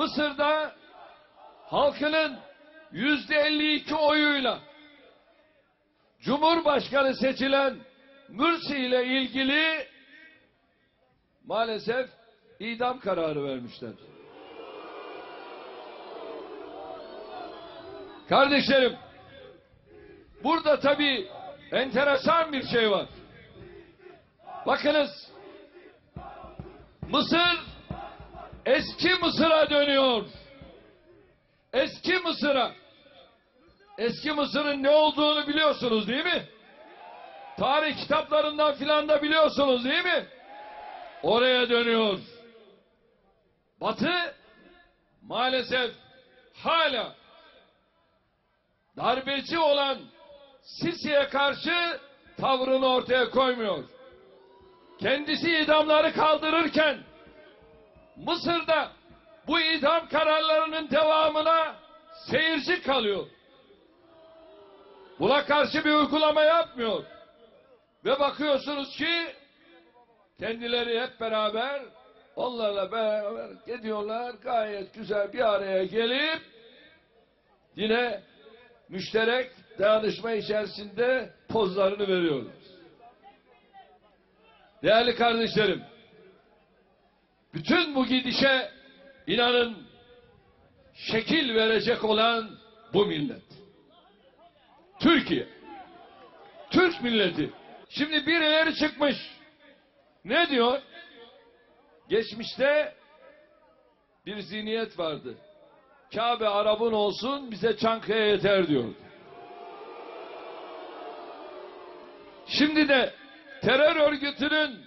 Mısır'da halkının yüzde 52 oyuyla Cumhurbaşkanı seçilen Mürsi ile ilgili maalesef idam kararı vermişler. Kardeşlerim, burada tabii enteresan bir şey var. Bakınız, Mısır eski Mısır'a dönüyor. Eski Mısır'a. Eski Mısır'ın ne olduğunu biliyorsunuz değil mi? Tarih kitaplarından filan da biliyorsunuz değil mi? Oraya dönüyor. Batı maalesef hala darbeci olan Sisi'ye karşı tavrını ortaya koymuyor. Kendisi idamları kaldırırken Mısır'da bu idam kararlarının devamına seyirci kalıyor. Buna karşı bir uygulama yapmıyor. Ve bakıyorsunuz ki kendileri hep beraber onlarla beraber gidiyorlar gayet güzel bir araya gelip yine müşterek dayanışma içerisinde pozlarını veriyorlar. Değerli kardeşlerim, bütün bu gidişe inanın şekil verecek olan bu millet. Türkiye. Türk milleti. Şimdi birileri çıkmış. Ne diyor? Geçmişte bir zihniyet vardı. Kabe Arap'ın olsun bize Çankaya yeter diyordu. Şimdi de terör örgütünün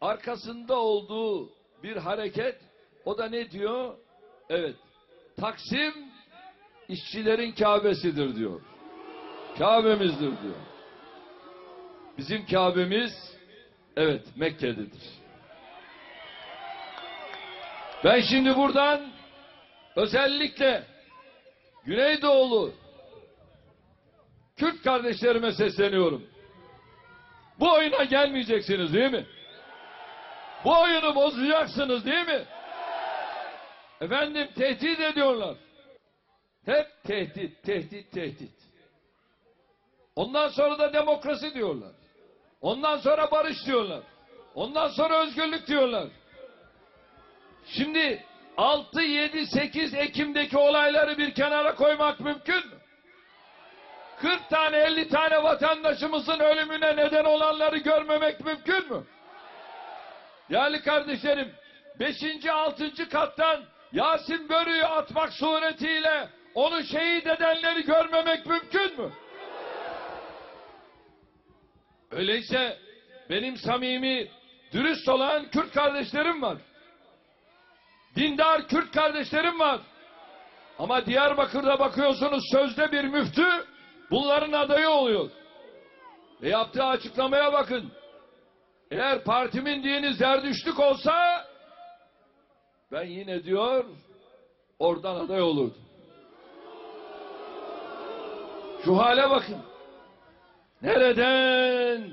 arkasında olduğu bir hareket o da ne diyor? Evet. Taksim işçilerin Kabe'sidir diyor. Kabe'mizdir diyor. Bizim Kabe'miz evet Mekke'dedir. Ben şimdi buradan özellikle Güneydoğulu Kürt kardeşlerime sesleniyorum. Bu oyuna gelmeyeceksiniz değil mi? Bu oyunu bozacaksınız değil mi? Efendim tehdit ediyorlar. Hep tehdit, tehdit, tehdit. Ondan sonra da demokrasi diyorlar. Ondan sonra barış diyorlar. Ondan sonra özgürlük diyorlar. Şimdi 6, 7, 8 Ekim'deki olayları bir kenara koymak mümkün mü? 40 tane 50 tane vatandaşımızın ölümüne neden olanları görmemek mümkün mü? Değerli kardeşlerim 5. 6. kattan Yasin Börü'yü atmak suretiyle onu şehit edenleri görmemek mümkün mü? Öyleyse benim samimi, dürüst olan Kürt kardeşlerim var. Dindar Kürt kardeşlerim var. Ama Diyarbakır'da bakıyorsunuz sözde bir müftü bunların adayı oluyor. Ve yaptığı açıklamaya bakın. Eğer partimin dini zerdüşlük olsa ben yine diyor oradan aday olurdum. Şu hale bakın. Nereden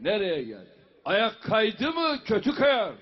nereye geldi? Ayak kaydı mı kötü kayar.